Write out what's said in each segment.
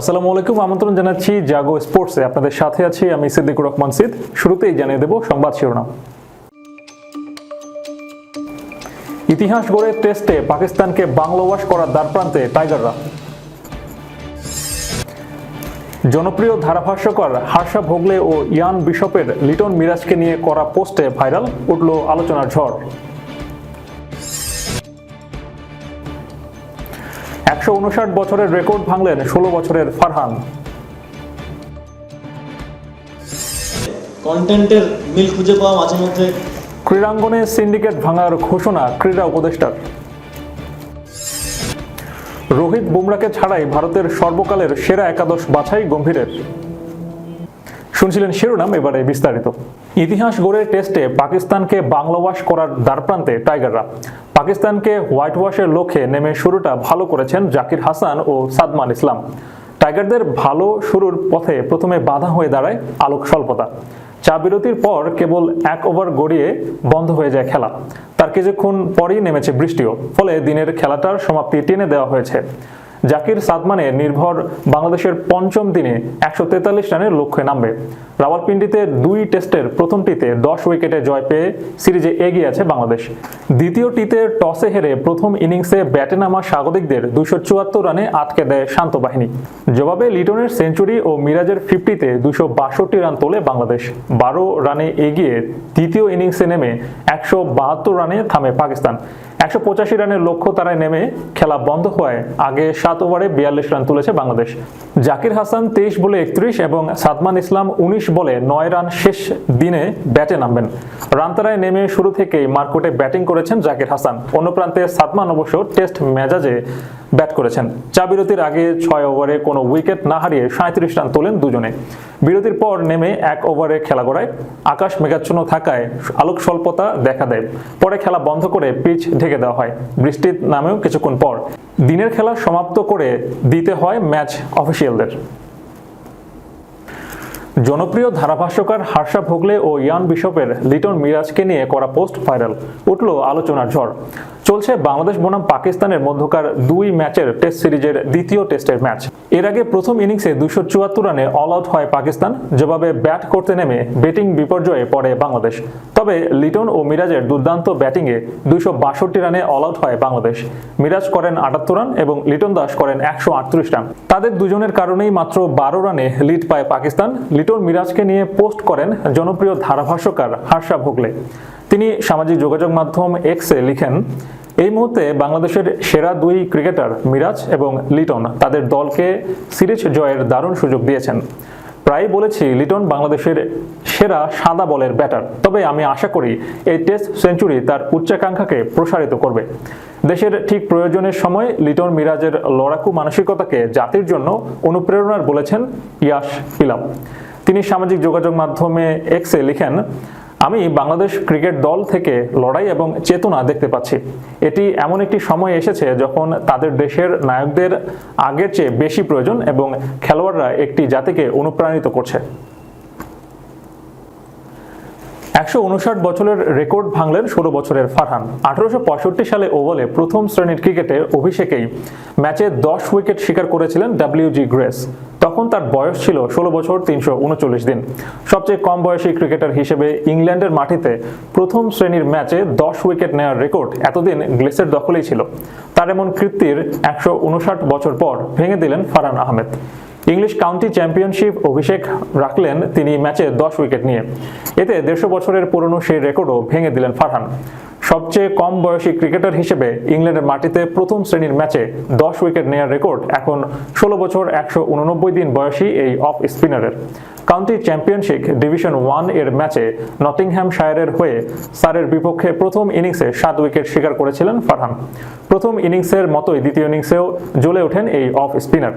আসসালামু আলাইকুম, আমন্ত্রণ জানাচ্ছি জাগো স্পোর্টসে। আপনাদের সাথে আছি আমি সিদ্দিকুর রহমান সিদ। শুরুতেই জানিয়ে দেব সংবাদ শিরোনাম। ইতিহাস গড়ে টেস্টে পাকিস্তানকে বাংলাওয়াশ করার দ্বারপ্রান্তে টাইগাররা। জনপ্রিয় ধারাভাষ্যকর হার্ষা ভোগলে ও ইয়ান বিশপের লিটন মিরাজকে নিয়ে করা পোস্টে ভাইরাল, উঠল আলোচনার ঝড়। একশো উনষাট বছরের রেকর্ড ভাঙলেন ষোলো বছরের ফারহান। কন্টেন্টের মিল খুঁজে পাওয়া মাঝে মধ্যে ক্রীড়াঙ্গনে সিন্ডিকেট ভাঙার ঘোষণা ক্রীড়া উপদেষ্টার। রোহিত বুমরাকে ছাড়াই ভারতের সর্বকালের সেরা একাদশ বাছাই গম্ভীরের। শুনছিলেন শিরোনাম এবারে বিস্তারিত। ইতিহাস গড়ে টেস্টে পাকিস্তানকে বাংলাবাস করার দ্বারপ্রান্তে টাইগাররা। পাকিস্তানকে হোয়াইট ওয়াশের লক্ষ্যে নেমে শুরুটা ভালো করেছেন জাকির হাসান ও সাদমান ইসলাম। টাইগারদের ভালো শুরুর পথে প্রথমে বাধা হয়ে দাঁড়ায় আলোক স্বল্পতা। চা বিরতির পর কেবল এক ওভার গড়িয়ে বন্ধ হয়ে যায় খেলা। তার কিছুক্ষণ পরেই নেমেছে বৃষ্টিও, ফলে দিনের খেলাটার সমাপ্তি টেনে দেওয়া হয়েছে। জাকির সাদমানে নির্ভর বাংলাদেশের পঞ্চম দিনে একশো তেতাল্লিশ রানের লক্ষ্যে নামবে। রাওয়ালপিন্ডিতে দুই টেস্টের প্রথমটিতে দশ উইকেটে জয় পেয়ে সিরিজে এগিয়ে আছে বাংলাদেশ। দ্বিতীয়টিতে টসে হেরে প্রথম ইনিংসে ব্যাটে নামা স্বাগতিকদের দুশো চুয়াত্তর রানে আটকে দেয় শান্ত বাহিনী। জবাবে লিটনের সেঞ্চুরি ও মিরাজের ফিফটিতে দুশো বাষট্টি রান তোলে বাংলাদেশ। বারো রানে এগিয়ে দ্বিতীয় ইনিংসে নেমে একশো বাহাত্তর রানে থামে পাকিস্তান। একশো পঁচাশি রানের লক্ষ্য তারায় নেমে খেলা বন্ধ হওয়ায় আগে সাত ওভারে বিয়াল্লিশ রান তুলেছে বাংলাদেশ। জাকির হাসান তেইশ বলে একত্রিশ এবং সাদমান ইসলাম উনিশ বলে নয় রান শেষ দিনে ব্যাটে নামবেন। রানতারায় নেমে শুরু থেকেই মার্কোটে ব্যাটিং করেছেন জাকির হাসান। অন্য প্রান্তে সাদমান অবশ্য টেস্ট মেজাজে ব্যাট করেছেন। চা বিরতির আগে ছয় ওভারে কোনো উইকেট না হারিয়ে সাঁত্রিশ রান তোলেন দুজনে। বিরতির পর নেমে এক ওভারে খেলা গড়ায়। আকাশ মেঘাচ্ছন্ন থাকায় আলোক স্বল্পতা দেখা দেয়। পরে খেলা বন্ধ করে পিচ ঢেকে দেওয়া হয়। বৃষ্টির নামেও কিছুক্ষণ পর। দিনের খেলা সমাপ্ত করে দিতে হয় ম্যাচ অফিসিয়ালদের। জনপ্রিয় ধারাভাষ্যকার হার্ষা ভোগলে ও ইয়ান বিশপের লিটন মিরাজকে নিয়ে করা পোস্ট ভাইরাল। উঠল আলোচনার ঝড়। চলছে বাংলাদেশ বনাম পাকিস্তানের মধ্যকার দুই ম্যাচের টেস্ট সিরিজের দ্বিতীয় টেস্টের ম্যাচ। এর আগে প্রথম ইনিংসে দুশো চুয়াত্তর রানে অল আউট হয় পাকিস্তান, জবাবে ব্যাট করতে নেমে ব্যাটিং বিপর্যয়ে পড়ে বাংলাদেশ। তবে লিটন ও মিরাজের দুর্দান্ত ব্যাটিংয়ে দুশো বাষট্টি রানে অল আউট হয় বাংলাদেশ। মিরাজ করেন আটাত্তর রান এবং লিটন দাস করেন একশো আটত্রিশ রান। তাদের দুজনের কারণেই মাত্র বারো রানে লিড পায় পাকিস্তান। লিটন মিরাজকে নিয়ে পোস্ট করেন জনপ্রিয় ধারাভাষ্যকার হার্ষা ভোগলে। তিনি সামাজিক যোগাযোগ মাধ্যম এক্সে লিখেন এই মুহূর্তে বাংলাদেশের সেরা দুই ক্রিকেটার মিরাজ এবং লিটন তাদের দলকে সিরিজ জয়ের দারুণ সুযোগ দিয়েছেন। প্রায় বলেছি, লিটন বাংলাদেশের সেরা সাদা বলের ব্যাটার। তবে আমি আশা করি, এই টেস্ট সেঞ্চুরি তার উচ্চাকাঙ্ক্ষাকে প্রসারিত করবে। দেশের ঠিক প্রয়োজনের সময় লিটন মিরাজের লড়াকু মানসিকতাকে জাতির জন্য অনুপ্রেরণার বলেছেন ইয়াশ পিলাম তিনি সামাজিক যোগাযোগ মাধ্যমে এক্সে লিখেন আমি বাংলাদেশ ক্রিকেট দল থেকে লড়াই এবং চেতনা দেখতে পাচ্ছি। এটি এমন একটি সময় এসেছে যখন তাদের দেশের নায়কদের আগের চেয়ে বেশি প্রয়োজন এবং খেলোয়াড়রা একটি জাতিকে অনুপ্রাণিত করছে। একশো উনষাট বছরের রেকর্ড ভাঙলেন ষোলো বছরের ফারহান। আঠারোশো পঁয়ষট্টি সালে ওভালে প্রথম শ্রেণির ক্রিকেটে অভিষেকেই ম্যাচে দশ উইকেট শিকার করেছিলেন ডাব্লিউজি গ্রেস। তখন তার বয়স ছিল ষোলো বছর তিনশো উনচল্লিশ দিন। সবচেয়ে কম বয়সী ক্রিকেটার হিসেবে ইংল্যান্ডের মাটিতে প্রথম শ্রেণির ম্যাচে দশ উইকেট নেওয়ার রেকর্ড এতদিন গ্লেসের দখলেই ছিল। তার এমন কৃত্তির একশো উনষাট বছর পর ভেঙে দিলেন Farhan Ahmed. English county championship অভিষেক রাখলেন তিনি ম্যাচে দশ উইকেট নিয়ে। এতে দেড়শো বছরের পুরনো সেই রেকর্ডও ভেঙে দিলেন ফারহান। সবচেয়ে কম বয়সী ক্রিকেটার হিসেবে ইংল্যান্ডের মাটিতে প্রথম শ্রেণির ম্যাচে দশ উইকেট নেওয়ার রেকর্ড এখন ষোলো বছর একশো উননব্বই দিন বয়সী এই অফ স্পিনারের। কাউন্টি চ্যাম্পিয়নশিপ ডিভিশন ওয়ানের ম্যাচে নটিংহ্যাম শায়ারের হয়ে সারের বিপক্ষে প্রথম ইনিংসে সাত উইকেট শিকার করেছিলেন ফারহান। প্রথম ইনিংসের মতোই দ্বিতীয় ইনিংসেও জ্বলে ওঠেন এই অফ স্পিনার।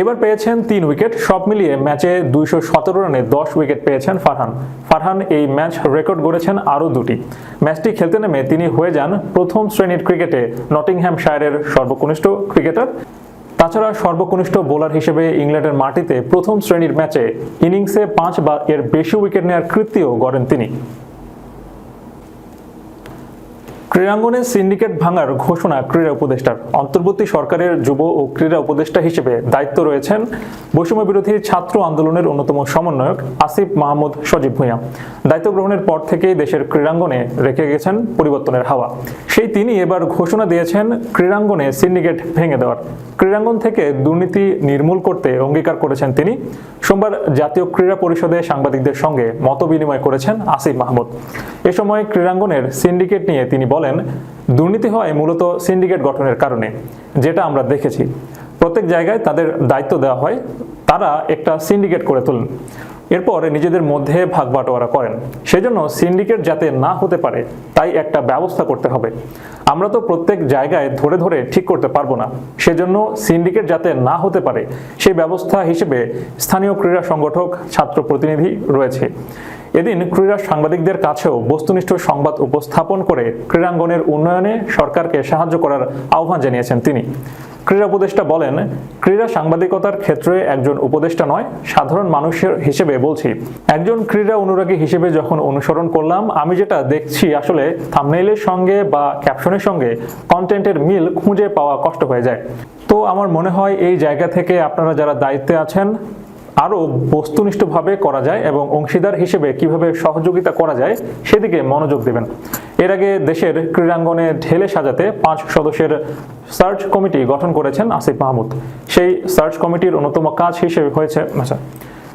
এবার পেয়েছেন তিন উইকেট। সব মিলিয়ে ম্যাচে দুইশো সতেরো রানে দশ উইকেট পেয়েছেন ফারহান। ফারহান এই ম্যাচ রেকর্ড গড়েছেন আরও দুটি। ম্যাচটি খেলতে নেমে তিনি হয়ে যান প্রথম শ্রেণির ক্রিকেটে নটিংহ্যাম শায়ারের সর্বকনিষ্ঠ ক্রিকেটার। তাছাড়া সর্বকনিষ্ঠ বোলার হিসেবে ইংল্যান্ডের মাটিতে প্রথম শ্রেণির ম্যাচে ইনিংসে পাঁচ বা এর বেশি উইকেট নেওয়ার কৃত্তিও গড়েন তিনি। ক্রীড়াঙ্গনে সিন্ডিকেট ভাঙার ঘোষণা ক্রীড়া উপদেষ্টার। অন্তর্বর্তী সরকারের যুব ও ক্রীড়া উপদেষ্টা হিসেবে দায়িত্ব রয়েছেন বৈষম্য বিরোধী ছাত্র আন্দোলনের অন্যতম সমন্বয়ক আসিফ মাহমুদ সজীব ভূঁইয়া। দায়িত্ব গ্রহণের পর থেকেই দেশের ক্রীড়াঙ্গনে রেখে গেছেন পরিবর্তনের হাওয়া। সেই তিনি এবার ঘোষণা দিয়েছেন ক্রীড়াঙ্গনে সিন্ডিকেট ভেঙে দেওয়ার। ক্রীড়াঙ্গন থেকে দুর্নীতি নির্মূল করতে অঙ্গীকার করেছেন তিনি। সোমবার জাতীয় ক্রীড়া পরিষদে সাংবাদিকদের সঙ্গে মত বিনিময় করেছেন আসিফ মাহমুদ। এ সময় ক্রীড়াঙ্গনের সিন্ডিকেট নিয়ে তিনি বলেন দুর্নীতি হয় মূলত সিন্ডিকেট গঠনের কারণে, যেটা আমরা দেখেছি। প্রত্যেক জায়গায় তাদের দায়িত্ব দেওয়া হয়, তারা একটা সিন্ডিকেট করে তোলেন। এরপর নিজেদের মধ্যে ভাগ বাটোয়ারা করেন। সেজন্য সিন্ডিকেট যাতে না হতে পারে, তাই একটা ব্যবস্থা করতে হবে। আমরা তো প্রত্যেক জায়গায় ধরে ধরে ঠিক করতে পারব না। সেজন্য সিন্ডিকেট যাতে না হতে পারে, সেই ব্যবস্থা হিসেবে স্থানীয় ক্রীড়া সংগঠক, ছাত্র প্রতিনিধি রয়েছে। এদিন ক্রীড়া সাংবাদিকদের কাছেও বস্তুনিষ্ঠ সংবাদ উপস্থাপন করে ক্রীড়াঙ্গনের উন্নয়নে সরকারকে সাহায্য করার আহ্বান জানিয়েছেন তিনি। ক্রীড়া উপদেষ্টা বলেন, ক্রীড়া সাংবাদিকতার ক্ষেত্রে একজন উপদেষ্টা নয়, সাধারণ মানুষের হিসেবে বলছি। একজন ক্রীড়া অনুরাগী হিসেবে যখন অনুসরণ করলাম, আমি যেটা দেখছি আসলে থামনেইলের সঙ্গে বা ক্যাপশনের সঙ্গে কন্টেন্টের মিল খুঁজে পাওয়া কষ্ট হয়ে যায়। তো আমার মনে হয় এই জায়গা থেকে আপনারা যারা দায়িত্বে আছেন আরও বস্তুনিষ্ঠভাবে করা যায় এবং অংশীদার হিসেবে কীভাবে সহযোগিতা করা যায় সেদিকে মনোযোগ দেবেন। এর আগে দেশের ক্রীড়াঙ্গনে ঢেলে সাজাতে পাঁচ সদস্যের সার্চ কমিটি গঠন করেছেন আসিফ মাহমুদ। সেই সার্চ কমিটির অন্যতম কাজ হিসেবে হয়েছে আচ্ছা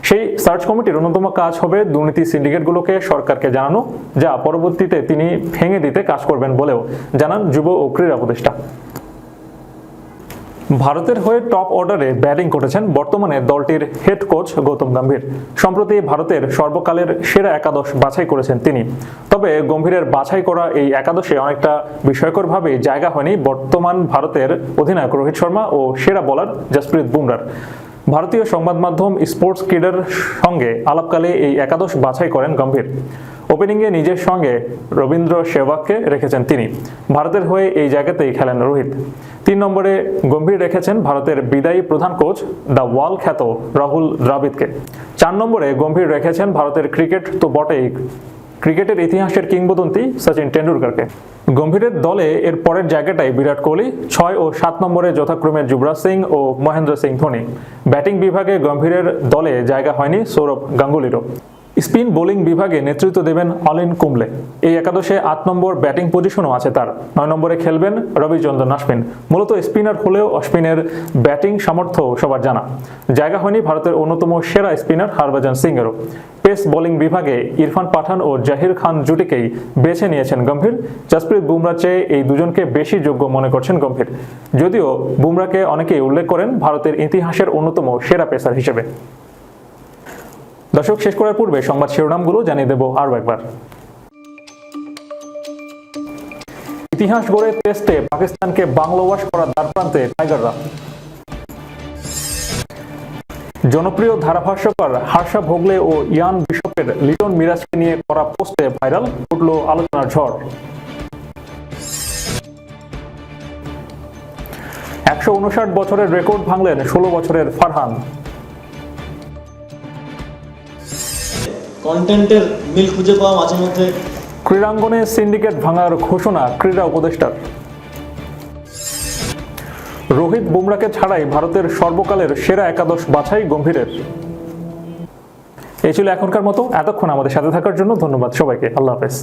সেই সার্চ কমিটির অন্যতম কাজ হবে দুর্নীতি সিন্ডিকেটগুলোকে সরকারকে জানানো, যা পরবর্তীতে তিনি ভেঙে দিতে কাজ করবেন বলেও জানান যুব ও ক্রীড়া উপদেষ্টা। ভারতের হয়ে টপ অর্ডারে ব্যাটিং করেছেন বর্তমানে দলটির হেড কোচ গৌতম গম্ভীর। সম্প্রতি ভারতের সর্বকালের সেরা একাদশ বাছাই করেছেন তিনি। তবে গম্ভীরের বাছাই করা এই একাদশে অনেকটা বিস্ময়করভাবে জায়গা হয়নি বর্তমান ভারতের অধিনায়ক রোহিত শর্মা ও সেরা বোলার জসপ্রীত বুমরার ভারতীয় সংবাদ মাধ্যম স্পোর্টস কিডের সঙ্গে আলাপকালে এই একাদশ বাছাই করেন গম্ভীর। ওপেনিংয়ে নিজের সঙ্গে রবীন্দ্র সেবাগকে রেখেছেন তিনি। ভারতের হয়ে এই জায়গাতেই খেলেন রোহিত। তিন নম্বরে গম্ভীর রেখেছেন ভারতের বিদায়ী প্রধান কোচ দ্য ওয়াল খ্যাত রাহুল দ্রাবিদকে চার নম্বরে গম্ভীর রেখেছেন ভারতের ক্রিকেট তো বটেই। ক্রিকেটের ইতিহাসের কিংবদন্তি সচিন টেন্ডুলকারকে গম্ভীরের দলে এর পরের জায়গাটাই বিরাট কোহলি, ছয় ও সাত নম্বরে যথাক্রমে যুবরাজ সিং ও মহেন্দ্র সিং ধোনি। ব্যাটিং বিভাগে গম্ভীরের দলে জায়গা হয়নি সৌরভ গাঙ্গুলিরও। স্পিন বোলিং বিভাগে নেতৃত্ব দেবেন অলিন কুমলে এই একাদশে আট নম্বর ব্যাটিং পজিশনও আছে তার। নয় নম্বরে খেলবেন রবিচন্দ্রন অশ্বিন মূলত স্পিনার হলেও অশ্বিনের ব্যাটিং সামর্থ্য সবার জানা। জায়গা হয়নি ভারতের অন্যতম সেরা স্পিনার হরভজন সিংয়েরও। পেস বোলিং বিভাগে ইরফান পাঠান ও জাহির খান জুটিকেই বেছে নিয়েছেন গম্ভীর। জসপ্রীত বুমরা চেয়ে এই দুজনকে বেশি যোগ্য মনে করছেন গম্ভীর। যদিও বুমরাকে অনেকেই উল্লেখ করেন ভারতের ইতিহাসের অন্যতম সেরা পেসার হিসেবে। দর্শক, শেষ করার পূর্বে সংবাদ শিরোনামগুলো জানিয়ে দেব আরও একবার। ইতিহাস গড়ে টেস্টে পাকিস্তানকে বাংলা ওয়াশ করার দ্বারপ্রান্তে টাইগাররা। জনপ্রিয় ধারাভাষ্যকার হার্ষা ভোগলে ও ইয়ান বিশপের লিটন মিরাজকে নিয়ে করা পোস্টে ভাইরাল উঠল আলোচনার ঝড়। একশো উনষাট বছরের রেকর্ড ভাঙলেন ষোলো বছরের ফারহান। কন্টেন্টের মিল খুঁজে পাওয়া মাঝে মধ্যে। ক্রীড়াঙ্গনে সিন্ডিকেট ভাঙার ঘোষণা ক্রীড়া উপদেষ্টার। রোহিত বুমরাকে ছাড়াই ভারতের সর্বকালের সেরা একাদশ বাছাই গম্ভীরের। এই ছিল এখনকার মতো। এতক্ষণ আমাদের সাথে থাকার জন্য ধন্যবাদ সবাইকে। আল্লাহ হাফেজ।